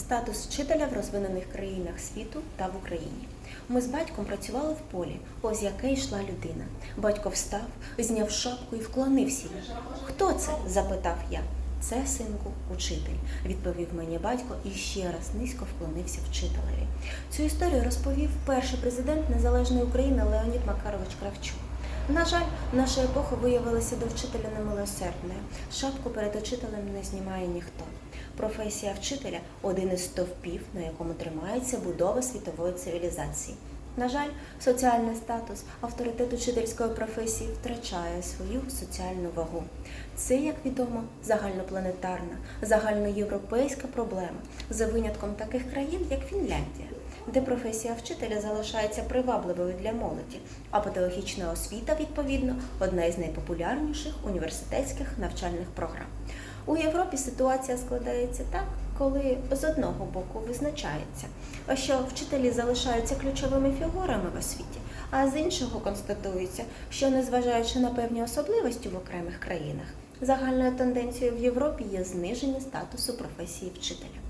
Статус вчителя в розвинених країнах світу та в Україні. Ми з батьком працювали в полі, повз яке йшла людина. Батько встав, зняв шапку і вклонився. Хто це? запитав я. Це синку, учитель, відповів мені батько і ще раз низько вклонився вчителеві. Цю історію розповів перший президент Незалежної України Леонід Макарович Кравчук. На жаль, наша епоха виявилася до вчителя немилосердною. Шапку перед учителем не знімає ніхто. Професія вчителя один із стовпів, на якому тримається будова світової цивілізації. На жаль, соціальний статус, авторитет учительської професії втрачає свою соціальну вагу. Це, як відомо, загальнопланетарна, загальноєвропейська проблема за винятком таких країн, як Фінляндія, де професія вчителя залишається привабливою для молоді, а педагогічна освіта, відповідно, одна із найпопулярніших університетських навчальних програм. У Європі ситуація складається так, коли з одного боку визначається, що вчителі залишаються ключовими фігурами в освіті, а з іншого констатується, що незважаючи на певні особливості в окремих країнах, загальною тенденцією в Європі є зниження статусу професії вчителя.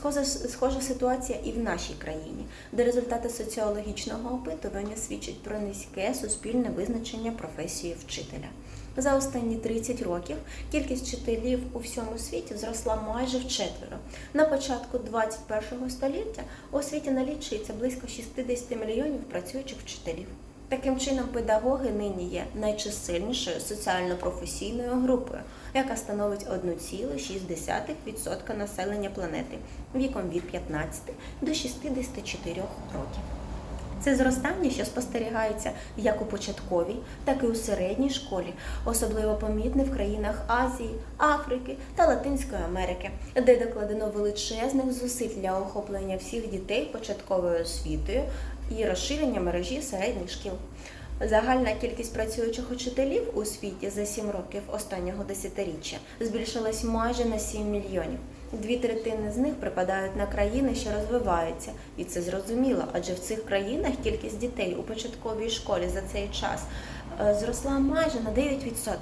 Схожа, схожа ситуація і в нашій країні, де результати соціологічного опитування свідчать про низьке суспільне визначення професії вчителя. За останні 30 років кількість вчителів у всьому світі зросла майже вчетверо. На початку 21 століття у світі налічується близько 60 мільйонів працюючих вчителів. Таким чином, педагоги нині є найчисельнішою соціально-професійною групою, яка становить 1,6% населення планети віком від 15 до 64 років. Це зростання, що спостерігається як у початковій, так і у середній школі, особливо помітне в країнах Азії, Африки та Латинської Америки, де докладено величезних зусиль для охоплення всіх дітей початковою освітою і розширення мережі середніх шкіл. Загальна кількість працюючих учителів у світі за 7 років останнього десятиріччя збільшилась майже на 7 мільйонів. Дві третини з них припадають на країни, що розвиваються, і це зрозуміло, адже в цих країнах кількість дітей у початковій школі за цей час е, зросла майже на 9%.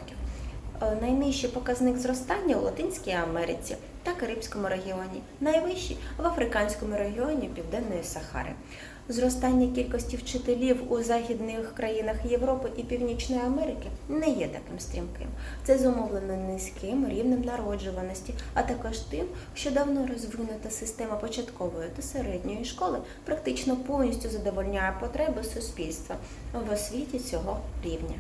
Е, Найнижчий показник зростання у Латинській Америці та Карибському регіоні, найвищий в Африканському регіоні Південної Сахари. Зростання кількості вчителів у західних країнах Європи і Північної Америки не є таким стрімким. Це зумовлено низьким рівнем народжуваності, а також тим, що давно розвинута система початкової та середньої школи практично повністю задовольняє потреби суспільства в освіті цього рівня.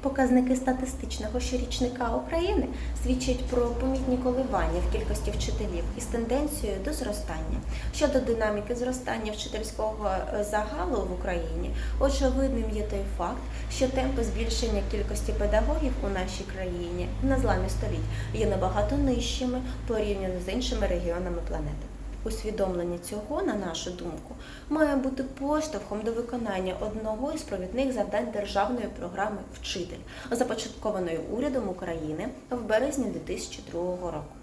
Показники статистичного щорічника України свідчать про помітні коливання в кількості вчителів із тенденцією до зростання. Щодо динаміки зростання вчительського е, загалу в Україні, очевидним є той факт, що темпи збільшення кількості педагогів у нашій країні на зламі століть є набагато нижчими порівняно з іншими регіонами планети. Усвідомлення цього, на нашу думку, має бути поштовхом до виконання одного із провідних завдань державної програми Вчитель, започаткованої урядом України в березні 2002 року.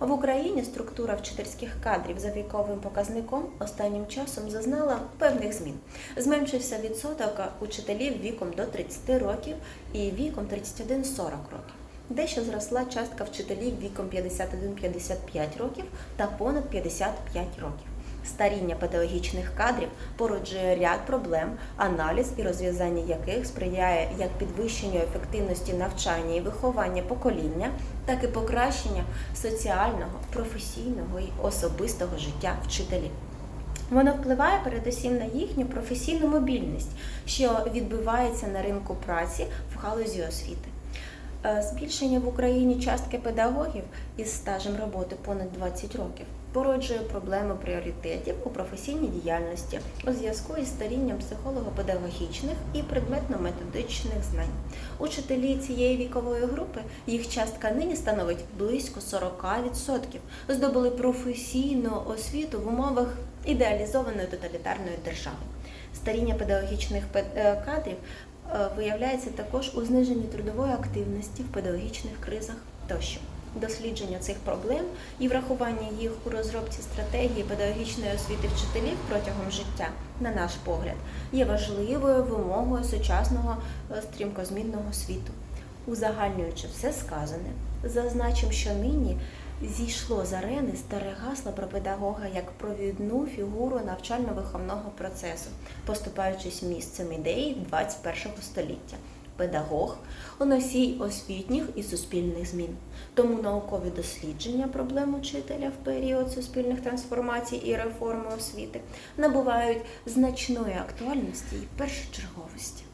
В Україні структура вчительських кадрів за віковим показником останнім часом зазнала певних змін. Зменшився відсоток учителів віком до 30 років і віком 31-40 років. Дещо зросла частка вчителів віком 51-55 років та понад 55 років. Старіння педагогічних кадрів породжує ряд проблем, аналіз і розв'язання яких сприяє як підвищенню ефективності навчання і виховання покоління, так і покращення соціального, професійного і особистого життя вчителів. Воно впливає передусім на їхню професійну мобільність, що відбувається на ринку праці в галузі освіти. Е, Збільшення в Україні частки педагогів із стажем роботи понад 20 років породжує проблеми пріоритетів у професійній діяльності у зв'язку із старінням психолого-педагогічних і предметно-методичних знань. Учителі цієї вікової групи їх частка нині становить близько 40%. Здобули професійну освіту в умовах ідеалізованої тоталітарної держави. Старіння педагогічних е, кадрів виявляється також у зниженні трудової активності в педагогічних кризах тощо. Дослідження цих проблем і врахування їх у розробці стратегії педагогічної освіти вчителів протягом життя, на наш погляд, є важливою вимогою сучасного е, стрімкозмінного світу. Узагальнюючи все сказане, зазначимо, що нині зійшло з арени старе гасло про педагога як провідну фігуру навчально-виховного процесу, поступаючись місцем ідеї 21 століття. Педагог у носій освітніх і суспільних змін. Тому наукові дослідження проблем учителя в період суспільних трансформацій і реформи освіти набувають значної актуальності і першочерговості.